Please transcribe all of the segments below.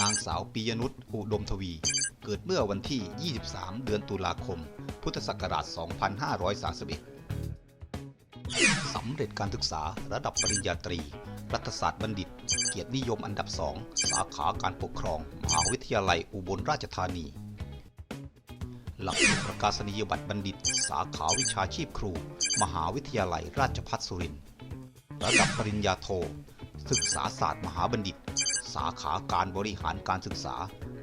นางสาวปียนุชอุดมทวี เกิดเมื่อวันที่ 23 เดือนตุลาคม พุทธศักราช 2531 สำเร็จการศึกษาระดับปริญญาตรี รัฐศาสตร์บัณฑิต เกียรตินิยมอันดับสอง สาขาการปกครอง มหาวิทยาลัยอุบลราชธานี หลักสูตรประกาศนียบัตรบัณฑิต สาขาวิชาชีพครู มหาวิทยาลัยราชภัฏสุรินทร์ ระดับปริญญาโทศึกษาศาสตร์มหาบัณฑิต สาขาการบริหารการศึกษา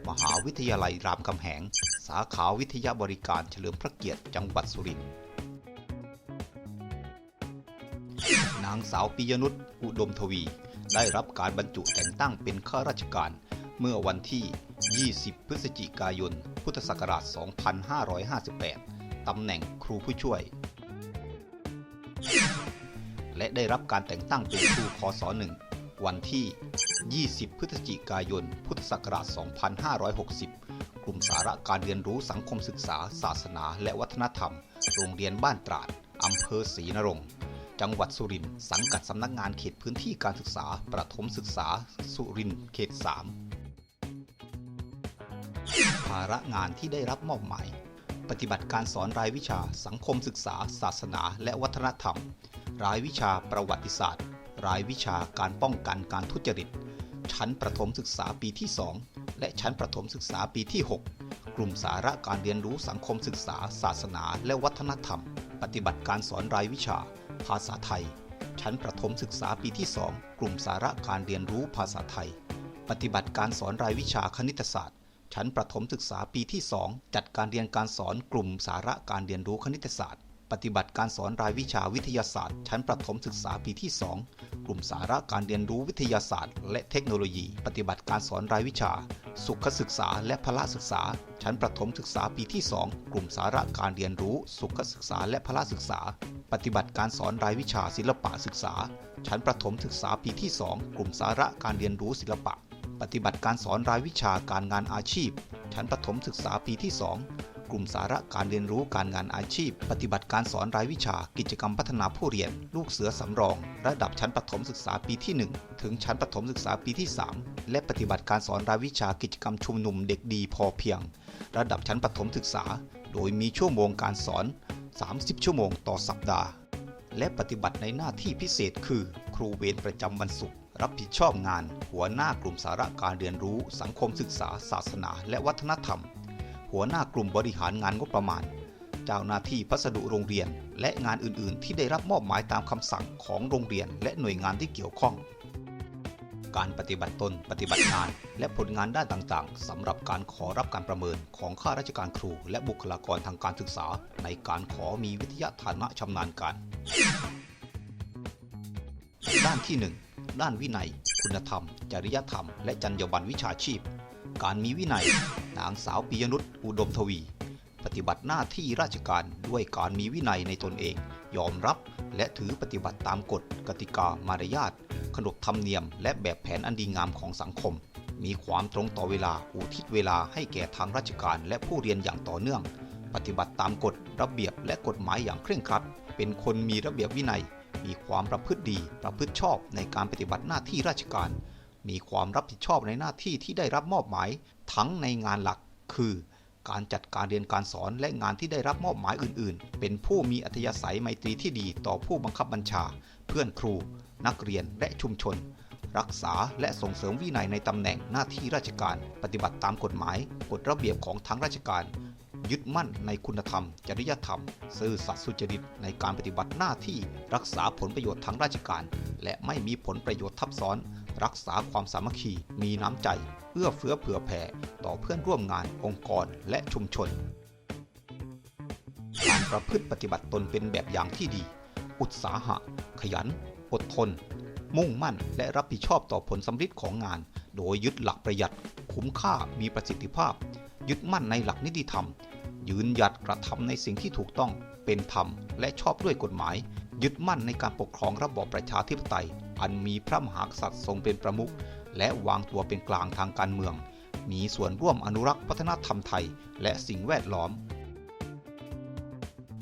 มหาวิทยาลัยรามคำแหง สาขาวิทยาบริการเฉลิมพระเกียรติจังหวัดสุรินทร์นางสาวปิยนุชอุดมทวี ได้รับการบรรจุแต่งตั้งเป็นข้าราชการ เมื่อวันที่ 20 พฤศจิกายน พุทธศักราช 2558 ตำแหน่งครูผู้ช่วย และได้รับการแต่งตั้งเป็นครูคศ1 วันที่ 20 พฤศจิกายน พุทธศักราช 2560 กลุ่มสาระการเรียนรู้สังคมศึกษา ศาสนา และวัฒนธรรม โรงเรียนบ้านตราด อำเภอศรีนรงค์ จังหวัดสุรินทร์ สังกัดสำนักงานเขตพื้นที่การศึกษา ประถมศึกษา สุรินทร์ เขต 3 ภาระงานที่ได้รับมอบหมาย ปฏิบัติการสอนรายวิชา สังคมศึกษา ศาสนา และวัฒนธรรม รายวิชาประวัติศาสตร์ รายวิชาการป้องกันการทุจริต ชั้นประถมศึกษาปีที่ 2 และชั้นประถมศึกษาปีที่ 6 กลุ่มสาระการเรียนรู้สังคมศึกษา ศาสนา และวัฒนธรรม ปฏิบัติการสอนรายวิชา ภาษาไทย ชั้นประถมศึกษาปีที่ 2 กลุ่มสาระการเรียนรู้ภาษาไทย ปฏิบัติการสอนรายวิชาคณิตศาสตร์ ชั้นประถมศึกษาปีที่ 2 จัดการเรียนการสอนกลุ่มสาระการเรียนรู้คณิตศาสตร์ ปฏิบัติการสอนรายวิชาวิทยาศาสตร์ ชั้นประถมศึกษาปีที่ 2 กลุ่มสาระการเรียนรู้วิทยาศาสตร์ และเทคโนโลยี ปฏิบัติการสอนรายวิชา สุขศึกษา และพละศึกษา ชั้นประถมศึกษาปีที่ 2 กลุ่มสาระการเรียนรู้ สุขศึกษา และพละศึกษา ปฏิบัติการสอนรายวิชาศิลปะศึกษา ชั้นประถมศึกษาปีที่ 2 กลุ่มสาระการเรียนรู้ศิลปะ ปฏิบัติการสอนรายวิชาการงานอาชีพ ชั้นประถมศึกษาปีที่ 2 กลุ่มสาระการเรียนรู้การงานอาชีพ ปฏิบัติการสอนรายวิชา กิจกรรมพัฒนาผู้เรียน ลูกเสือสำรอง ระดับชั้นประถมศึกษาปีที่ 1 ถึงชั้นประถมศึกษาปีที่ 3 และปฏิบัติการสอนรายวิชากิจกรรมชุมนุมเด็กดีพอเพียง ระดับชั้นประถมศึกษา โดยมีชั่วโมงการสอน 30 ชั่วโมงต่อสัปดาห์ และปฏิบัติในหน้าที่พิเศษคือ ครูเวรประจำวันศุกร์รับผิดชอบงาน หัวหน้ากลุ่มสาระการเรียนรู้ สังคมศึกษา ศาสนา และวัฒนธรรม หัวหน้ากลุ่มบริหารงานงบประมาณ เจ้าหน้าที่พัสดุโรงเรียน และงานอื่นๆ ที่ได้รับมอบหมายตามคำสั่งของโรงเรียน และหน่วยงานที่เกี่ยวข้อง การปฏิบัติตน ปฏิบัติงาน และผลงานด้านต่างๆสำหรับการขอรับการประเมินของข้าราชการครู และบุคลากรทางการศึกษา ในการขอมีวิทยาฐานะชำนาญการ ด้านที่ 1 ด้านวินัย คุณธรรม จริยธรรม และจรรยาบรรณวิชาชีพ การมีวินัย นางสาวปิยนุชอุดมทวี ปฏิบัติหน้าที่ราชการด้วยการมีวินัยในตนเอง ยอมรับและถือปฏิบัติตามกฎกติกามารยาทขนบธรรมเนียม และแบบแผนอันดีงามของสังคม มีความตรงต่อเวลาอุทิศเวลาให้แก่ทางราชการและผู้เรียนอย่างต่อเนื่อง ปฏิบัติตามกฎระเบียบและกฎหมายอย่างเคร่งครัด เป็นคนมีระเบียบวินัย มีความประพฤติดีประพฤติชอบในการปฏิบัติหน้าที่ราชการ มีความรับผิดชอบในหน้าที่ที่ได้รับมอบหมาย ทั้งในงานหลัก คือ การจัดการเรียนการสอนและงานที่ได้รับมอบหมายอื่น ๆ เป็นผู้มีอัธยาศัยไมตรีที่ดีต่อผู้บังคับบัญชา เพื่อนครู นักเรียนและชุมชน รักษาและส่งเสริมวินัยในตำแหน่งหน้าที่ราชการ ปฏิบัติตามกฎหมาย กฎระเบียบของทางราชการยึดมั่นในคุณธรรม จริยธรรม ซื่อสัตย์สุจริตในการปฏิบัติหน้าที่รักษาผลประโยชน์ทางราชการ และไม่มีผลประโยชน์ทับซ้อน รักษาความสามัคคี มีน้ำใจเอื้อเฟื้อเผื่อแผ่ต่อเพื่อนร่วมงานองค์กรและชุมชนการประพฤติปฏิบัติตนเป็นแบบอย่างที่ดี อุตสาหะ ขยัน อดทน มุ่งมั่น และรับผิดชอบต่อผลสำฤทธิ์ของงาน โดยยึดหลักประหยัด คุ้มค่ามีประสิทธิภาพ ยึดมั่นในหลักนิติธรรม ยืนหยัดกระทำในสิ่งที่ถูกต้องเป็นธรรม และชอบด้วยกฎหมาย ยึดมั่นในการปกครองระบอบประชาธิปไตย อันมีพระมหากษัตริย์ทรงเป็นประมุขและวางตัวเป็นกลางทางการเมือง มีส่วนร่วมอนุรักษ์วัฒนธรรมไทย และสิ่งแวดล้อม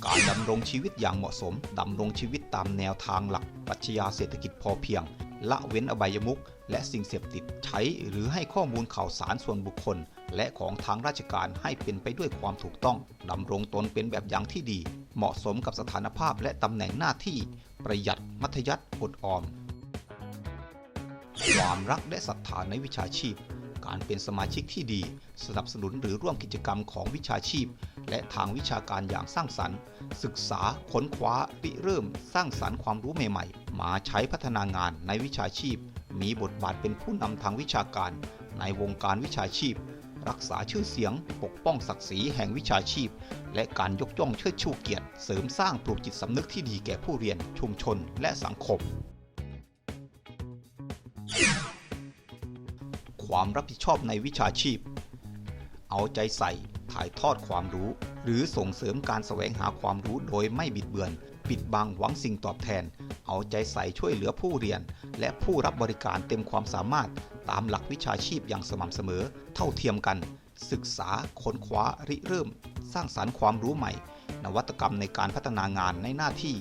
การดำรงชีวิตอย่างเหมาะสมดำรงชีวิตตามแนวทางหลักปรัชญาเศรษฐกิจพอเพียง ละเว้นอบายมุขและสิ่งเสพติดใช้หรือให้ข้อมูลข่าวสารส่วนบุคคล และของทางราชการให้เป็นไปด้วยความถูกต้องดำรงตนเป็นแบบอย่างที่ดี เหมาะสมกับสถานภาพและตำแหน่งหน้าที่ ประหยัดมัธยัติอดออม ความรักและศรัทธาในวิชาชีพ การเป็นสมาชิกที่ดี สนับสนุนหรือร่วมกิจกรรมของวิชาชีพ และทางวิชาการอย่างสร้างสรรค์ ศึกษาค้นคว้าริเริ่ม สร้างสรรค์ความรู้ใหม่ๆ มาใช้พัฒนางานในวิชาชีพ มีบทบาทเป็นผู้นำทางวิชาการ ในวงการวิชาชีพ รักษาชื่อเสียง ปกป้องศักดิ์ศรีแห่งวิชาชีพ และการยกย่องเชิดชูเกียรติ เสริมสร้างปลูกจิตสำนึกที่ดีแก่ผู้เรียนชุมชน และสังคม ความรับผิดชอบในวิชาชีพ เอาใจใส่ถ่ายทอดความรู้ หรือส่งเสริมการแสวงหาความรู้โดยไม่บิดเบือน ปิดบังหวังสิ่งตอบแทน เอาใจใส่ช่วยเหลือผู้เรียน และผู้รับบริการเต็มความสามารถตามหลักวิชาชีพอย่างสม่ำเสมอ เท่าเทียมกัน ศึกษาค้นคว้าริเริ่ม สร้างสารรค์ความรู้ใหม่ นวัตกรรมในการพัฒนางานในหน้าที่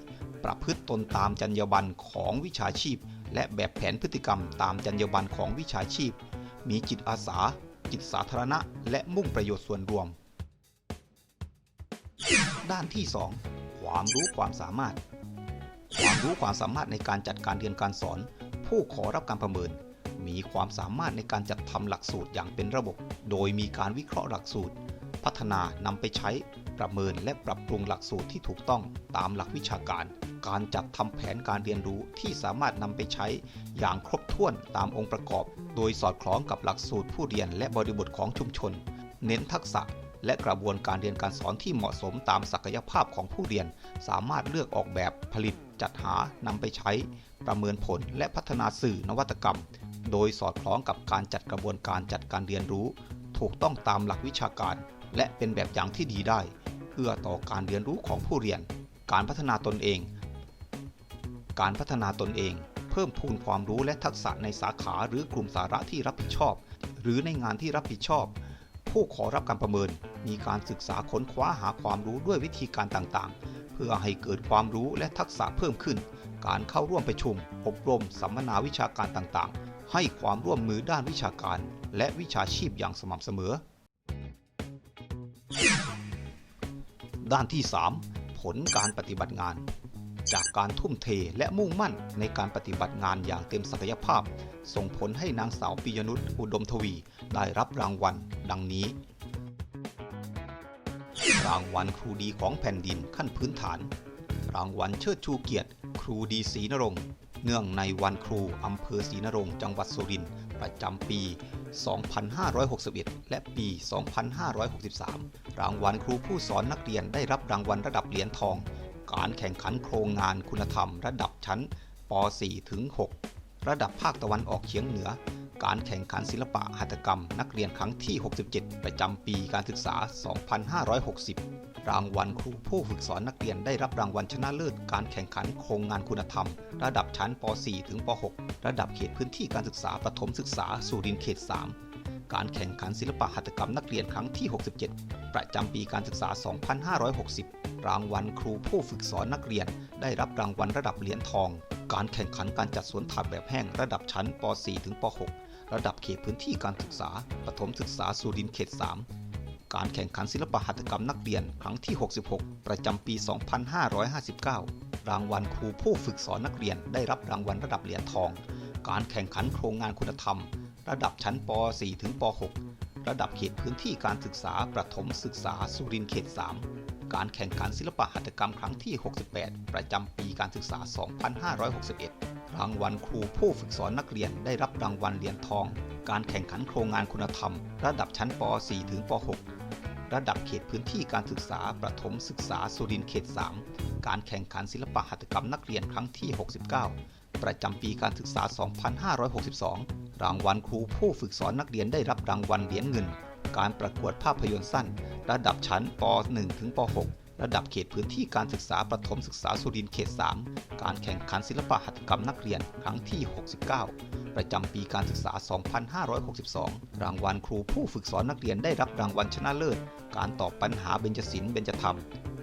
ประพฤติตนตามจรรยาบรรณของวิชาชีพ และแบบแผนพฤติกรรมตามจรรยาบรรณของวิชาชีพ มีจิตอาสา จิตสาธารณะ และมุ่งประโยชน์ส่วนรวม ด้านที่ 2 ความรู้ความสามารถ ความรู้ความสามารถในการจัดการเรียนการสอน ผู้ขอรับการประเมิน มีความสามารถในการจัดทำหลักสูตรอย่างเป็นระบบ โดยมีการวิเคราะห์หลักสูตร พัฒนานำไปใช้ประเมินและปรับปรุงหลักสูตรที่ถูกต้องตามหลักวิชาการ การจัดทำแผนการเรียนรู้ที่สามารถนำไปใช้อย่างครบถ้วนตามองค์ประกอบ โดยสอดคล้องกับหลักสูตรผู้เรียนและบริบทของชุมชน เน้นทักษะและกระบวนการเรียนการสอนที่เหมาะสมตามศักยภาพของผู้เรียน สามารถเลือกออกแบบผลิต จัดหานำไปใช้ ประเมินผลและพัฒนาสื่อนวัตกรรม โดยสอดคล้องกับการจัดกระบวนการจัดการเรียนรู้ ถูกต้องตามหลักวิชาการ และเป็นแบบอย่างที่ดีได้ เพื่อต่อการเรียนรู้ของผู้เรียน การพัฒนาตนเอง การพัฒนาตนเอง เพิ่มพูนความรู้และทักษะในสาขาหรือกลุ่มสาระที่รับผิดชอบ หรือในงานที่รับผิดชอบ ผู้ขอรับการประเมิน มีการศึกษาค้นคว้าหาความรู้ด้วยวิธีการต่างๆ เพื่อให้เกิดความรู้และทักษะเพิ่มขึ้น การเข้าร่วมประชุม อบรม สัมมนาวิชาการต่างๆ ให้ความร่วมมือด้านวิชาการ และวิชาชีพอย่างสม่ำเสมอ ด้านที่ 3 ผลการปฏิบัติงาน จากการทุ่มเทและมุ่งมั่นในการปฏิบัติงานอย่างเต็มศักยภาพ ส่งผลให้นางสาวปิยนุชอุดมทวีได้รับรางวัล ดังนี้ รางวัลครูดีของแผ่นดินขั้นพื้นฐาน รางวัลเชิดชูเกียรติ ครูดีศรีนรงค์เนื่องในวันครูอำเภอศรีนรงค์จังหวัดสุรินทร์ประจำปี 2561 และปี 2563 รางวัลครูผู้สอนนักเรียนได้รับรางวัลระดับเหรียญทอง การแข่งขันโครงงานคุณธรรมระดับชั้นป .4 ถึง 6 ระดับภาคตะวันออกเฉียงเหนือ การแข่งขันศิลปะหัตถกรรม นักเรียนครั้งที่ 67 ประจำปีการศึกษา 2560 รางวัลครูผู้ฝึกสอนนักเรียนได้รับรางวัลชนะเลิศการแข่งขันโครงงานคุณธรรม ระดับชั้นป .4 ถึงป .6 ระดับเขตพื้นที่การศึกษาประถมศึกษาสุรินทร์เขต 3 การแข่งขันศิลปะหัตถกรรมนักเรียนครั้งที่ 67 ประจำปีการศึกษา 2560 รางวัลครูผู้ฝึกสอนนักเรียน ได้รับรางวัลระดับเหรียญทอง การแข่งขันการจัดสวนถาดแบบแห้งระดับชั้นป .4 ถึงป .6 ระดับเขตพื้นที่การศึกษาประถมศึกษาสุรินทร์เขต 3 การแข่งขันศิลปะหัตถกรรมนักเรียนครั้งที่ 66 ประจำปี 2559 รางวัลครูผู้ฝึกสอนนักเรียน ได้รับรางวัลระดับเหรียญทอง การแข่งขันโครงงานคุณธรรม ระดับชั้นป .4 ถึงป .6 ระดับเขตพื้นที่การศึกษาประถมศึกษาสุรินทร์เขต 3 การแข่งขันศิลปหัตถกรรมครั้งที่ 68 ประจำปีการศึกษา 2561 รางวัลครูผู้ฝึกสอนนักเรียนได้รับรางวัลเหรียญทอง การแข่งขันโครงงานคุณธรรม ระดับชั้นป .4 ถึงป .6 ระดับเขตพื้นที่การศึกษาประถมศึกษาสุรินทร์เขต 3 การแข่งขันศิลปหัตถกรรมนักเรียนครั้งที่ 69 ประจำปีการศึกษา 2562 รางวัลครูผู้ฝึกสอนนักเรียนได้รับรางวัลเหรียญเงิน การประกวดภาพยนตร์สั้น ระดับชั้นป .1 ถึงป .6 ระดับเขตพื้นที่การศึกษาประถมศึกษาสุรินทร์เขต 3 การแข่งขันศิลปะหัตถกรรมนักเรียนครั้งที่ 69 ประจำปีการศึกษา 2562 รางวัลครูผู้ฝึกสอนนักเรียนได้รับรางวัลชนะเลิศ การตอบปัญหาเบญจศิลป์เบญจธรรม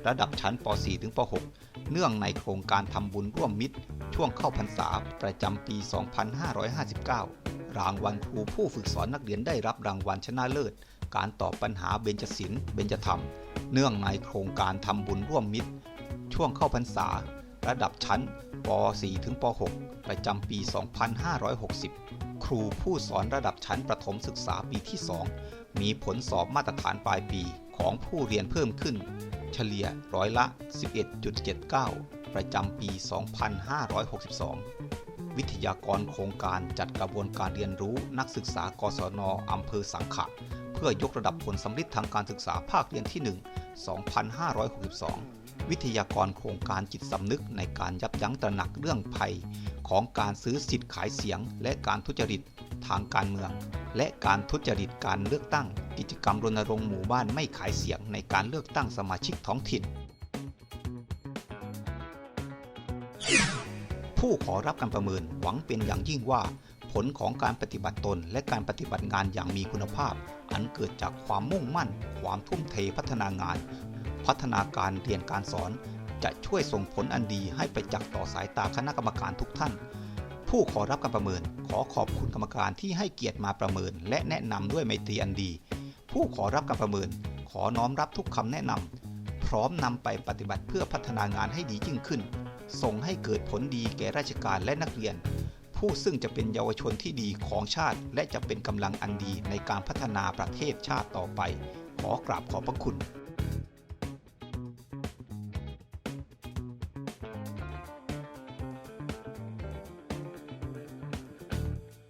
ระดับชั้นป .4 ถึงป .6 เนื่องในโครงการทำบุญร่วมมิตร ช่วงเข้าพรรษาประจำปี 2559 รางวัลครูผู้ฝึกสอนนักเรียนได้รับรางวัลชนะเลิศ การตอบปัญหาเบญจศิลป์เบญจธรรม เนื่องในโครงการทำบุญร่วมมิตร ช่วงเข้าพรรษา ระดับชั้นป .4 ถึงป .6 ประจำปี 2560 ครูผู้สอนระดับชั้นประถมศึกษาปีที่ 2 มีผลสอบมาตรฐานปลายปีของผู้เรียนเพิ่มขึ้น เฉลี่ยร้อยละ 11.79 ประจำปี 2562 วิทยากรโครงการจัดกระบวนการเรียนรู้นักศึกษากศนอำเภอสังขะ เพื่อยกระดับผลสำลิดทางการศึกษาภาคเรียนที่ 1 2562 วิทยากรโครงการจิตสำนึกในการยับยั้งตระหนักเรื่องภัย ของการซื้อสิทธิ์ขายเสียง และการทุจริตทางการเมือง และการทุจริตการเลือกตั้ง กิจกรรมรณรงค์หมู่บ้านไม่ขายเสียงในการเลือกตั้งสมาชิกท้องถิ่น ผู้ขอรับการประเมินหวังเป็นอย่างยิ่งว่า ผลของการปฏิบัติตนและการปฏิบัติงานอย่างมีคุณภาพ อันเกิดจากความมุ่งมั่น ความทุ่มเทพัฒนางาน พัฒนาการเรียนการสอน จะช่วยส่งผลอันดีให้ไปจักต่อสายตาคณะกรรมการทุกท่าน ผู้ขอรับการประเมิน ขอขอบคุณกรรมการที่ให้เกียรติมาประเมิน และแนะนำด้วยไมตรีอันดี ผู้ขอรับการประเมิน ขอน้อมรับทุกคำแนะนำพร้อมนำไปปฏิบัติเพื่อพัฒนางานให้ดียิ่งขึ้น ส่งให้เกิดผลดีแก่ราชการและนักเรียน ผู้ซึ่งจะเป็นเยาวชนที่ดีของชาติ และจะเป็นกำลังอันดีในการพัฒนาประเทศชาติต่อไป ขอกราบขอบพระคุณ